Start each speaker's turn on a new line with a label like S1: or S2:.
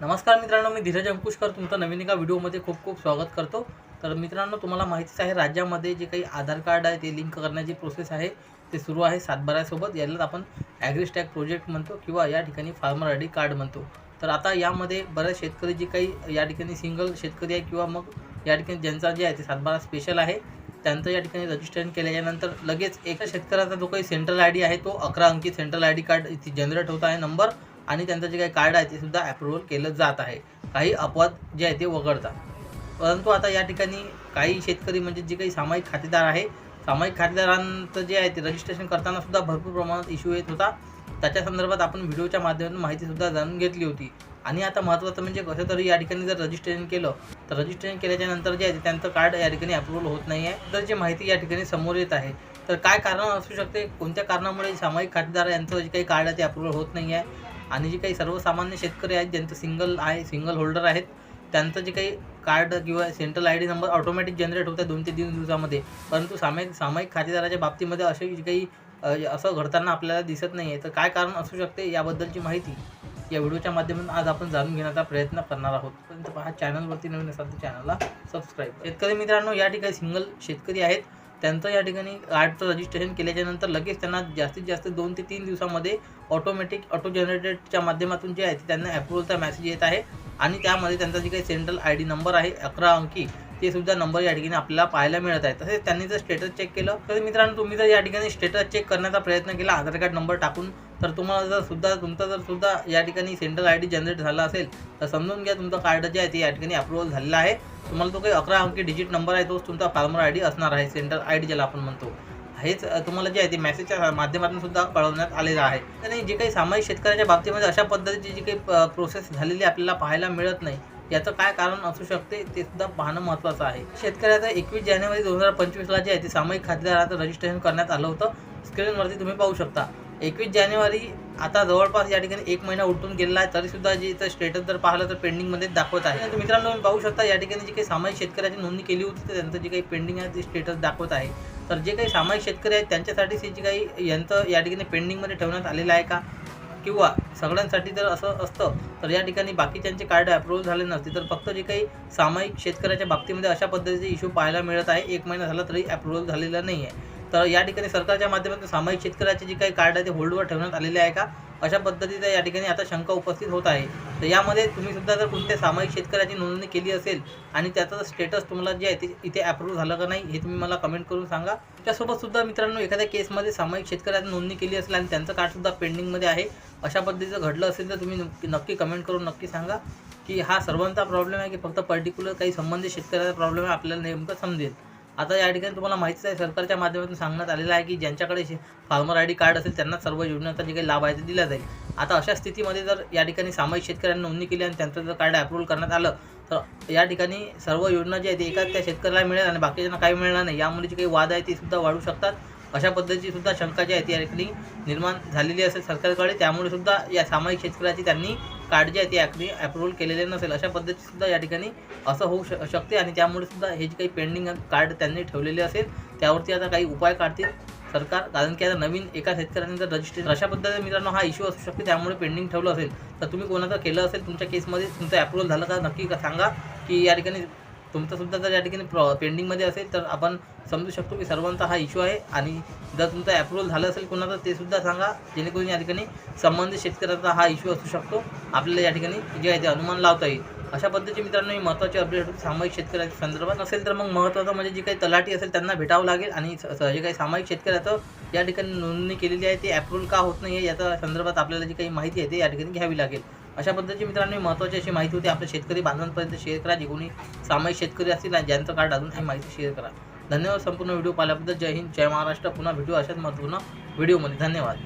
S1: नमस्कार मित्रांनो मी धीरज अंकुशकर. तुमचं नवीन एका व्हिडिओमध्ये खूप खूप स्वागत करतो. तर मित्रांनो तुम्हाला माहितीच आहे राज्यामध्ये जे काही आधार कार्ड आहे ते लिंक करण्याची प्रोसेस आहे. ते सुरू आहे सातबाऱ्यासोबत. यालाच आपण ॲग्रिस्टॅग प्रोजेक्ट म्हणतो किंवा या ठिकाणी फार्मर आय डी कार्ड म्हणतो. तर आता यामध्ये बऱ्याच शेतकरी जे काही या ठिकाणी सिंगल शेतकरी आहे किंवा मग या ठिकाणी ज्यांचा जे आहे ते सातबारा स्पेशल आहे त्यांचं या ठिकाणी रजिस्ट्रेशन केल्याच्यानंतर लगेच एका शेतकऱ्याचा जो काही सेंट्रल आय डी आहे तो अकरा अंकी सेंट्रल आय डी कार्ड इथे जनरेट होत आहे. नंबर आणि त्यांचं जे काही कार्ड आहे ते सुद्धा अप्रूव्हल केलं जात आहे. काही अपवाद जे आहे ते वगळतात परंतु आता या ठिकाणी काही शेतकरी म्हणजे जे काही सामायिक खातेदार आहे सामायिक खातेदारांचं जे आहे ते रजिस्ट्रेशन करताना सुद्धा भरपूर प्रमाणात इश्यू येत होता. त्याच्या संदर्भात आपण व्हिडिओच्या माध्यमातून माहितीसुद्धा जाणून घेतली होती. आणि आता महत्त्वाचं म्हणजे कसं तरी या ठिकाणी जर रजिस्ट्रेशन केलं तर रजिस्ट्रेशन केल्याच्यानंतर जे आहे ते त्यांचं कार्ड या ठिकाणी अप्रूव्हल होत नाही आहे. तर जी माहिती या ठिकाणी समोर येत आहे तर काय कारण असू शकते? कोणत्या कारणामुळे सामायिक खातेदार यांचं जे काही कार्ड आहे ते अप्रूव्हल होत नाही आहे? आणि जे काही सर्वसामान्य शेतकरी आहेत ज्यांचं सिंगल आहे सिंगल होल्डर आहेत त्यांचं जे काही कार्ड किंवा central I D number automatic generate होतं दोन ते तीन दिवसामध्ये. परंतु सामायिक सामायिक खातेदाराच्या बाबतीमध्ये असे जे काही असं घडताना आपल्याला दिसत नाही आहे तर काय कारण असू शकते याबद्दलची माहिती या व्हिडिओच्या माध्यमातून आज आपण जाणून घेण्याचा प्रयत्न करणार आहोत. पर्यंत पहा चॅनलवरती नवीन असाल तर चॅनलला सबस्क्राईब शेतकरी मित्रांनो या ठिकाणी सिंगल शेतकरी आहेत. त्यांचं या ठिकाणी कार्डचं रजिस्ट्रेशन केल्याच्यानंतर लगेच त्यांना जास्तीत जास्त दोन ते तीन दिवसामध्ये ऑटोमॅटिक ऑटो जनरेटेडच्या माध्यमातून जे आहे ते त्यांना अप्रुव्हलचा मेसेज येत आहे. आणि त्यामध्ये त्यांचा जे काही सेंट्रल आय डी नंबर आहे अकरा अंकी ते सुद्धा नंबर या ठिकाणी आपल्याला पाहायला मिळत आहे तसेच त्यांनी जर स्टेटस चेक केलं तर मित्रांनो तुम्ही जर या ठिकाणी स्टेटस चेक करण्याचा प्रयत्न केला आधार कार्ड नंबर टाकून तर तुम्हाला जर सुद्धा तुमचा जर सुद्धा या ठिकाणी सेंट्रल आय डी जनरेट झाला असेल तर समजून घ्या तुमचं कार्ड जे आहे ते या ठिकाणी अप्रुव्हल झालेला आहे. तुम्हाला तो काही अकरा अंकी डिजिट नंबर आहे तोच तुमचा फार्मर आय डी असणार आहे सेंट्रल आय डी ज्याला आपण म्हणतो. हेच तुम्हाला जे आहे ते मेसेजच्या माध्यमातून सुद्धा कळवण्यात आलेलं आहे. आणि जे काही सामायिक शेतकऱ्याच्या बाबतीमध्ये अशा पद्धतीची जी काही प्रोसेस झालेली आपल्याला पाहायला मिळत नाही याचं काय कारण असू शकते ते सुद्धा पाहणं महत्त्वाचं आहे. शेतकऱ्याचं एकवीस जानेवारी दोन हजार पंचवीसला जे आहे ते सामायिक खातेदाराचं रजिस्ट्रेशन करण्यात आलं होतं. स्क्रीनवरती तुम्ही पाहू शकता. एकवीस जानेवारी आता जवळपास या ठिकाणी एक महिना उलटून गेलेला आहे तरीसुद्धा जे इथं स्टेटस जर पाहिलं तर पेंडिंगमध्ये दाखवत आहे. मित्रांनो तुम्ही पाहू शकता या ठिकाणी जी काही सामायिक शेतकऱ्याची नोंदणी केली होती तर त्यांचं जे काही पेंडिंग आहे ते स्टेटस दाखवत आहे. तर जे काही सामायिक शेतकरी आहेत त्यांच्यासाठी जी काही यंत्र या ठिकाणी पेंडिंगमध्ये ठेवण्यात आलेलं आहे का? किंवा सगळ्यांसाठी जर असं असतं तर या ठिकाणी बाकीच्यांचे कार्ड अप्रूव्ह झाले नसते तर फक्त जे काही सामायिक शेतकऱ्याच्या बाबतीमध्ये अशा पद्धतीचे इश्यू पाहायला मिळत आहे. एक महिना झाला तरी अप्रूव्हल झालेला नाही आहे तर या ठिकाणी सरकारच्या माध्यमातून सामायिक शेतकऱ्याचे जे काही कार्ड आहे ते होल्डवर ठेवण्यात आलेले आहे का? अशा पद्धतीचा या ठिकाणी आता शंका उपस्थित होत आहे. तर यामध्ये तुम्ही सुद्धा जर कोणत्या सामायिक शेतकऱ्याची नोंदणी केली असेल आणि त्याचा स्टेटस तुम्हाला जे आहे ते इथे अप्रूव्ह झालं का नाही हे तुम्ही मला कमेंट करून सांगा. त्यासोबत सुद्धा मित्रांनो एखाद्या केसमध्ये सामायिक शेतकऱ्याची नोंदणी केली असेल आणि त्यांचं कार्ड सुद्धा पेंडिंगमध्ये आहे अशा पद्धतीचं घडलं असेल तर तुम्ही नक्की नक्की कमेंट करून नक्की सांगा की हा सर्वांचा प्रॉब्लेम आहे की फक्त पर्टिक्युलर काही संबंधित शेतकऱ्याचा प्रॉब्लेम आहे आपल्याला नेमकं समजेल. आता या ठिकाणी तुम्हाला माहितीच आहे सरकारच्या माध्यमातून सांगण्यात आलेलं आहे की ज्यांच्याकडे फार्मर आय डी कार्ड असेल त्यांना सर्व योजनांचा जे काही लाभ आहे ते दिला जाईल. आता अशा स्थितीमध्ये जर या ठिकाणी सामायिक शेतकऱ्यांनी नोंदणी केली आणि त्यांचं जर कार्ड अप्रूव्हल करण्यात आलं तर या ठिकाणी सर्व योजना जी आहे ती एकाच त्या शेतकऱ्याला मिळेल आणि बाकीच्यांना काही मिळणार नाही. यामुळे जे काही वाद आहे ते सुद्धा वाढू शकतात. अशा पद्धतीची सुद्धा शंका जी आहे ती या ठिकाणी निर्माण झालेली असेल सरकारकडे. त्यामुळे सुद्धा या सामायिक शेतकऱ्याची त्यांनी कार्ड जे आहे ते ॲक्च्युली अप्रूव्हल केलेले नसेल अशा पद्धतीसुद्धा या ठिकाणी असं होऊ श शकते आणि त्यामुळे सुद्धा हे जे काही पेंडिंग कार्ड त्यांनी ठेवलेले असेल त्यावरती आता काही उपाय काढतील सरकार. कारण की आता नवीन एका शेतकऱ्याने जर रजिस्ट्रेशन अशा पद्धतीने मित्रांनो हा इश्यू असू शकते त्यामुळे पेंडिंग ठेवलं असेल. तर तुम्ही कोणाचं केलं असेल तुमच्या केसमध्ये तुमचं अप्रूव्हल झालं का नक्की का सांगा की या ठिकाणी तुमचासुद्धा जर या ठिकाणी प्रॉ पेंडिंगमध्ये असेल तर आपण समजू शकतो की सर्वांचा हा इश्यू आहे. आणि जर तुमचं अप्रूव्हल झालं असेल कोणाचं ते सुद्धा सांगा. जेणेकरून या ठिकाणी संबंधित शेतकऱ्याचा हा इश्यू असू शकतो. आपल्याला या ठिकाणी जे आहे ते अनुमान लावता येईल. अशा पद्धतीचे मित्रांनो मी महत्त्वाचे अपडेट सामायिक शेतकऱ्याच्या संदर्भात नसेल तर मग महत्त्वाचं म्हणजे जी काही तलाठी असेल त्यांना भेटावं लागेल. आणि स- जे काही सामायिक शेतकऱ्याचं या ठिकाणी नोंदणी केलेली आहे ते अप्रूव्हल का होत नाही आहे याच्या संदर्भात आपल्याला जी काही माहिती आहे ते या ठिकाणी घ्यावी लागेल. अशा पद्धतीची मित्रांनो महत्त्वाची अशी माहिती होती. आपल्या शेतकरी बांधवांपर्यंत शेअर करा. जे कोणी सामायिक शेतकरी असतील आणि ज्यांचं कार्ड अजून ही माहिती शेअर करा. धन्यवाद संपूर्ण व्हिडिओ पाहिल्याबद्दल. जय हिंद जय महाराष्ट्र. पुन्हा व्हिडिओ अशाच महत्त्वपूर्ण व्हिडिओमध्ये. धन्यवाद.